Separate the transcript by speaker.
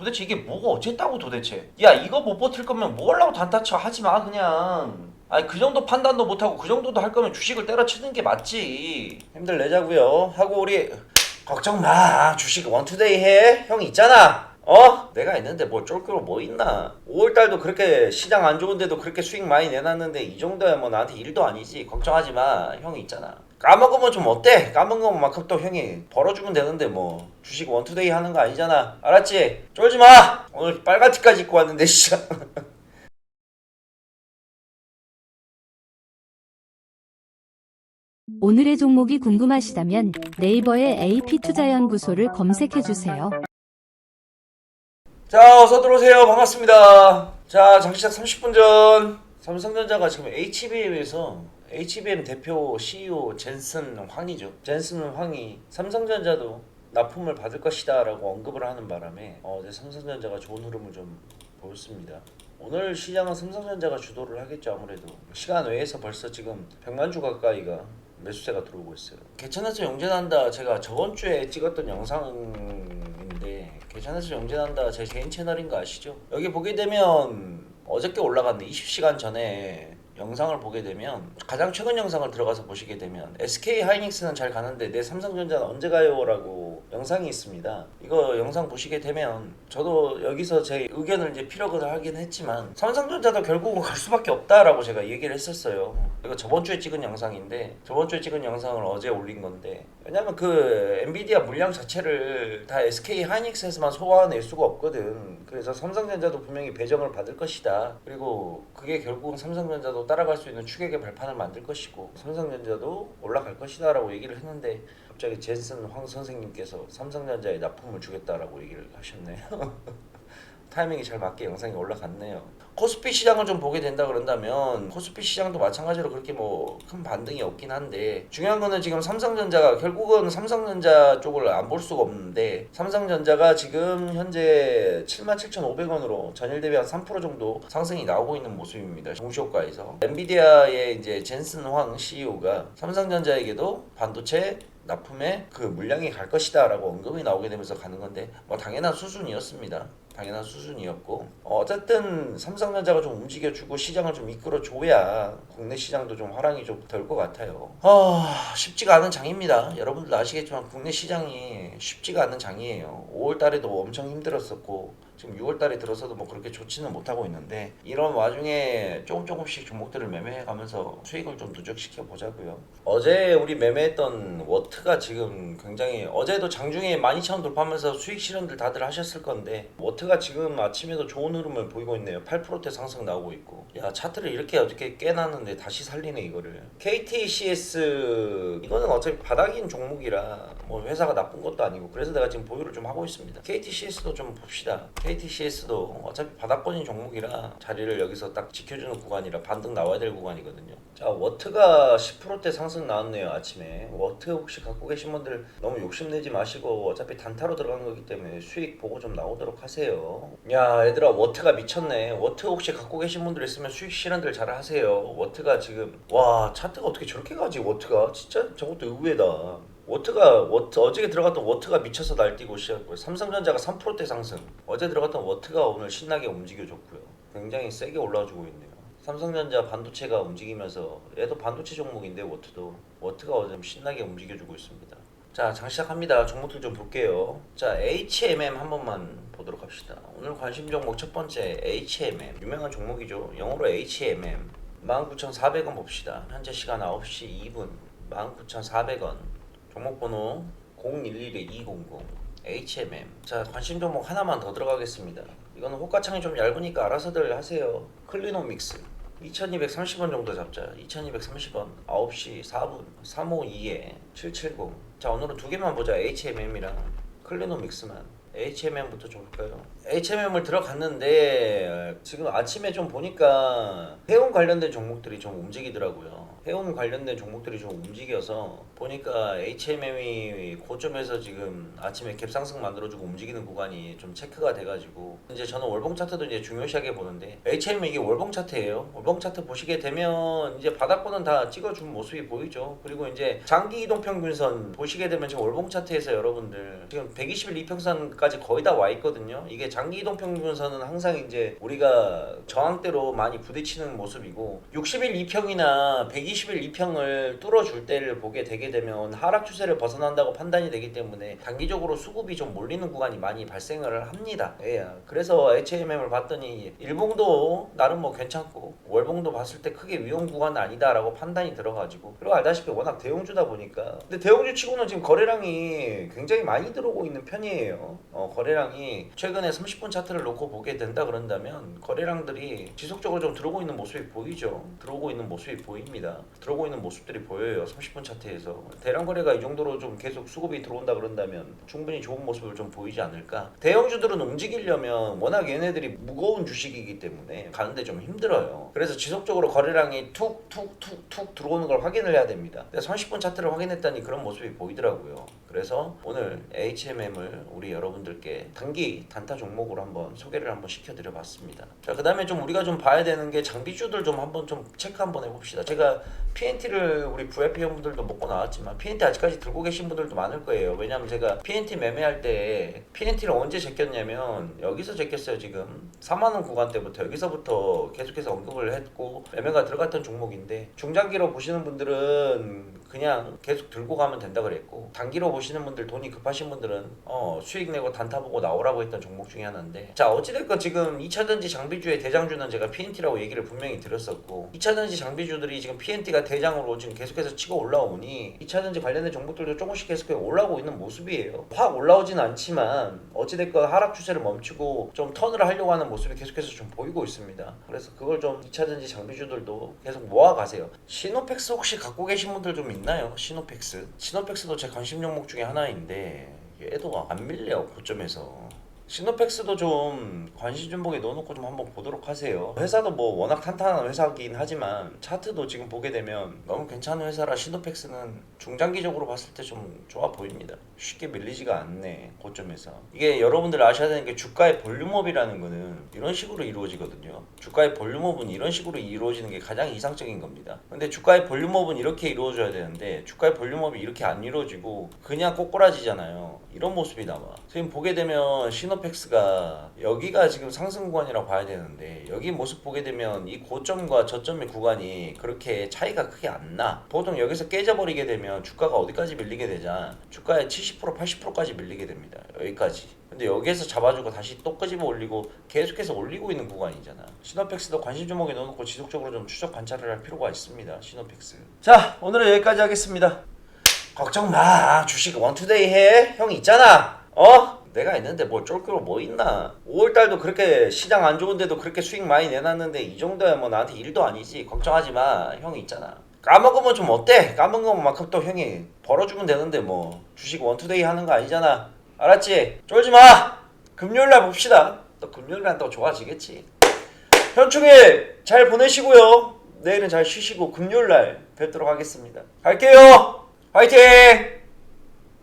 Speaker 1: 도대체 이게 뭐가 어쨌다고 도대체? 야 이거 못 버틸 거면 뭐 하려고 단타쳐? 하지 마 그냥. 아니 그 정도 판단도 못하고 그 정도도 할 거면 주식을 때려치는 게 맞지. 힘들 내자고요. 하고 우리 걱정 마. 주식 원투데이 해. 형이 있잖아. 어? 내가 있는데 뭐 쫄쫄 뭐 있나? 5월달도 그렇게 시장 안 좋은데도 그렇게 수익 많이 내놨는데 이 정도야 뭐 나한테 일도 아니지. 걱정하지 마. 형 이 있잖아 까먹으면 좀 어때? 까먹은 만큼 또 형이 벌어주면 되는데 뭐 주식 원투데이 하는 거 아니잖아 알았지? 쫄지 마 오늘 빨간 티까지 입고 왔는데 씨
Speaker 2: 오늘의 종목이 궁금하시다면 네이버에 AP투자연구소를 검색해주세요.
Speaker 1: 자 어서 들어오세요 반갑습니다 자 장시작 30분 전 삼성전자가 지금 HBM에서 HBM 대표 CEO 젠슨 황이죠 젠슨 황이 삼성전자도 납품을 받을 것이다 라고 언급을 하는 바람에 어 제 삼성전자가 좋은 흐름을 좀 보였습니다 오늘 시장은 삼성전자가 주도를 하겠죠 아무래도 시간 외에서 벌써 지금 100만 주 가까이가 매수세가 들어오고 있어요. 개천에서 용전한다 제가 저번 주에 찍었던 영상인데 개천에서 용전한다 제 개인 채널인 거 아시죠? 여기 보게 되면 어저께 올라갔는데 20시간 전에 영상을 보게 되면 가장 최근 영상을 들어가서 보시게 되면 SK 하이닉스는 잘 가는데 내 삼성전자는 언제 가요라고 영상이 있습니다. 이거 영상 보시게 되면 저도 여기서 제 의견을 이제 피력을 하긴 했지만 삼성전자도 결국은 갈 수밖에 없다라고 제가 얘기를 했었어요. 이거 저번 주에 찍은 영상인데 저번 주에 찍은 영상을 어제 올린 건데 왜냐면 그 엔비디아 물량 자체를 다 SK 하이닉스에서만 소화해낼 수가 없거든. 그래서 삼성전자도 분명히 배정을 받을 것이다. 그리고 그게 결국은 삼성전자도 따라갈 수 있는 추격의 발판을 만들 것이고 삼성전자도 올라갈 것이다 라고 얘기를 했는데 갑자기 젠슨 황 선생님께서 삼성전자에 납품을 주겠다라고 얘기를 하셨네요. 타이밍이 잘 맞게 영상이 올라갔네요. 코스피 시장을 좀 보게 된다 그런다면 코스피 시장도 마찬가지로 그렇게 뭐 큰 반등이 없긴 한데 중요한 거는 지금 삼성전자가 결국은 삼성전자 쪽을 안 볼 수가 없는데 삼성전자가 지금 현재 77,500원으로 전일 대비 한 3% 정도 상승이 나오고 있는 모습입니다. 공시효과에서 엔비디아의 이제 젠슨 황 CEO가 삼성전자에게도 반도체 납품에 그 물량이 갈 것이다라고 언급이 나오게 되면서 가는 건데 뭐 당연한 수준이었습니다. 당연한 수준이었고 어, 어쨌든 삼성전자가 좀 움직여주고 시장을 좀 이끌어줘야 국내 시장도 좀 화랑이 좀 덜 것 같아요. 아 쉽지가 않은 장입니다. 여러분들도 아시겠지만 국내 시장이 쉽지가 않은 장이에요. 5월달에도 엄청 힘들었었고 지금 6월달에 들어서도 뭐 그렇게 좋지는 못하고 있는데 이런 와중에 조금 조금씩 종목들을 매매해가면서 수익을 좀 누적시켜 보자고요. 어제 우리 매매했던 워트가 지금 굉장히 어제도 장중에 12,000원 돌파하면서 수익 실현들 다들 하셨을 건데 워트가 지금 아침에도 좋은 흐름을 보이고 있네요. 8%대 상승 나오고 있고 야 차트를 이렇게 어떻게 깨놨는데 다시 살리네 이거를 KTCS 이거는 어차피 바닥인 종목이라 뭐 회사가 나쁜 것도 아니고 그래서 내가 지금 보유를 좀 하고 있습니다. KTCS도 좀 봅시다. KTCS도 어차피 바닥권인 종목이라 자리를 여기서 딱 지켜주는 구간이라 반등 나와야 될 구간이거든요. 자 워트가 10%대 상승 나왔네요 아침에. 워트 혹시 갖고 계신 분들 너무 욕심내지 마시고 어차피 단타로 들어간 거기 때문에 수익 보고 좀 나오도록 하세요. 야 얘들아 워트가 미쳤네. 워트 혹시 갖고 계신 분들 있으면 수익 실현들 잘 하세요. 워트가 지금 와 차트가 어떻게 저렇게 가지 워트가 진짜 저것도 의외다. 워트가 워트 어제 들어갔던 워트가 미쳐서 날뛰고 시작했고요. 삼성전자가 3%대 상승. 어제 들어갔던 워트가 오늘 신나게 움직여줬고요. 굉장히 세게 올라주고 있네요. 삼성전자 반도체가 움직이면서 얘도 반도체 종목인데 워트도 워트가 어제 좀 신나게 움직여주고 있습니다. 자, 장 시작합니다. 종목들 좀 볼게요. 자, HMM 한 번만 보도록 합시다. 오늘 관심 종목 첫 번째 HMM 유명한 종목이죠. 영어로 HMM 19,400원 봅시다. 현재 시간 9시 2분 19,400원 종목번호 011200 HMM 자 관심 종목 하나만 더 들어가겠습니다. 이거는 호가창이 좀 얇으니까 알아서들 하세요. 클리노믹스. 2230원 정도 잡자. 2230원 9시 4분 352에 770 자 오늘은 두 개만 보자 HMM이랑 클리노믹스만. HMM부터 좀 볼까요? HMM을 들어갔는데 지금 아침에 좀 보니까 해운 관련된 종목들이 좀 움직이더라고요. 해운 관련된 종목들이 좀 움직여서 보니까 HMM이 고점에서 지금 아침에 갭상승 만들어주고 움직이는 구간이 좀 체크가 돼가지고 이제 저는 월봉 차트도 이제 중요시하게 보는데 HMM 이게 월봉 차트예요. 월봉 차트 보시게 되면 이제 바닥권은 다 찍어준 모습이 보이죠. 그리고 이제 장기 이동 평균선 보시게 되면 지금 월봉 차트에서 여러분들 지금 121 이평선까지 200까지 거의 다 와 있거든요. 이게 장기 이동 평균선은 항상 이제 우리가 저항대로 많이 부딪히는 모습이고 60일 2평이나 120일 2평을 뚫어줄 때를 보게 되게 되면 하락 추세를 벗어난다고 판단이 되기 때문에 단기적으로 수급이 좀 몰리는 구간이 많이 발생을 합니다. 예. 그래서 HMM을 봤더니 일봉도 나름 뭐 괜찮고 월봉도 봤을 때 크게 위험 구간은 아니다라고 판단이 들어가지고 그리고 알다시피 워낙 대형주다 보니까 근데 대형주 치고는 지금 거래량이 굉장히 많이 들어오고 있는 편이에요. 어, 거래량이 최근에 30분 차트를 놓고 보게 된다 그런다면 거래량들이 지속적으로 좀 들어오고 있는 모습이 보이죠. 들어오고 있는 모습이 보입니다. 들어오고 있는 모습들이 보여요. 30분 차트에서 대량 거래가 이 정도로 좀 계속 수급이 들어온다 그런다면 충분히 좋은 모습을 좀 보이지 않을까. 대형주들은 움직이려면 워낙 얘네들이 무거운 주식이기 때문에 가는데 좀 힘들어요. 그래서 지속적으로 거래량이 툭툭툭툭 들어오는 걸 확인을 해야 됩니다. 근데 30분 차트를 확인했더니 그런 모습이 보이더라고요. 그래서 오늘 HMM을 우리 여러분들께 단기 단타 종목으로 한번 소개를 한번 시켜드려 봤습니다. 자, 그 다음에 좀 우리가 좀 봐야 되는 게 장비주들 좀 한번 좀 체크 한번 해봅시다. 제가 PNT를 우리 VIP 회원분들도 먹고 나왔지만 PNT 아직까지 들고 계신 분들도 많을 거예요. 왜냐면 제가 PNT 매매할 때 PNT를 언제 제꼈냐면 여기서 제꼈어요 지금 4만원 구간 때부터 여기서부터 계속해서 언급을 했고 매매가 들어갔던 종목인데 중장기로 보시는 분들은 그냥 계속 들고 가면 된다 그랬고 단기로 보시는 분들 돈이 급하신 분들은 어, 수익 내고 단타 보고 나오라고 했던 종목 중에 하나인데. 자 어찌됐건 지금 2차전지 장비주의 대장주는 제가 PNT라고 얘기를 분명히 드렸었고 2차전지 장비주들이 지금 PNT가 대장으로 지금 계속해서 치고 올라오니 2차전지 관련된 종목들도 조금씩 계속 올라오고 있는 모습이에요. 확 올라오진 않지만 어찌됐건 하락 추세를 멈추고 좀 턴을 하려고 하는 모습이 계속해서 좀 보이고 있습니다. 그래서 그걸 좀 2차전지 장비주들도 계속 모아가세요. 시노펙스 혹시 갖고 계신 분들 좀 있나요? 시노펙스? 시노펙스도 제 관심 종목 중에 하나인데 얘도 안 밀려요 고점에서 시노펙스도 좀 관심 종목에 넣어놓고 좀 한번 보도록 하세요. 회사도 뭐 워낙 탄탄한 회사긴 하지만 차트도 지금 보게 되면 너무 괜찮은 회사라 시노펙스는 중장기적으로 봤을 때 좀 좋아 보입니다. 쉽게 밀리지가 않네 고점에서. 이게 여러분들 아셔야 되는 게 주가의 볼륨업이라는 거는 이런 식으로 이루어지거든요. 주가의 볼륨업은 이런 식으로 이루어지는 게 가장 이상적인 겁니다. 근데 주가의 볼륨업은 이렇게 이루어져야 되는데 주가의 볼륨업이 이렇게 안 이루어지고 그냥 꼬꾸라지잖아요. 이런 모습이 나와. 지금 보게 되면 시노펙스가 여기가 지금 상승 구간이라고 봐야 되는데 여기 모습 보게 되면 이 고점과 저점의 구간이 그렇게 차이가 크게 안 나. 보통 여기서 깨져버리게 되면 주가가 어디까지 밀리게 되자 주가의 70% 80%까지 밀리게 됩니다. 여기까지. 근데 여기에서 잡아주고 다시 또 끄집어 올리고 계속해서 올리고 있는 구간이잖아. 시노펙스도 관심 종목에 넣어놓고 지속적으로 좀 추적 관찰을 할 필요가 있습니다. 시노펙스. 자 오늘은 여기까지 하겠습니다. 걱정 마. 주식 원투데이 해. 형 있잖아. 어? 내가 있는데 뭐 쫄쫄 뭐 있나? 5월달도 그렇게 시장 안 좋은데도 그렇게 수익 많이 내놨는데 이 정도야 뭐 나한테 일도 아니지. 걱정하지 마. 형 있잖아. 까먹으면 좀 어때? 까먹은 만큼 또 형이 벌어주면 되는데 뭐 주식 원투데이 하는 거 아니잖아. 알았지? 쫄지 마. 금요일날 봅시다. 또 금요일날 또 좋아지겠지. 현충일 잘 보내시고요. 내일은 잘 쉬시고 금요일날 뵙도록 하겠습니다. 갈게요. 화이팅!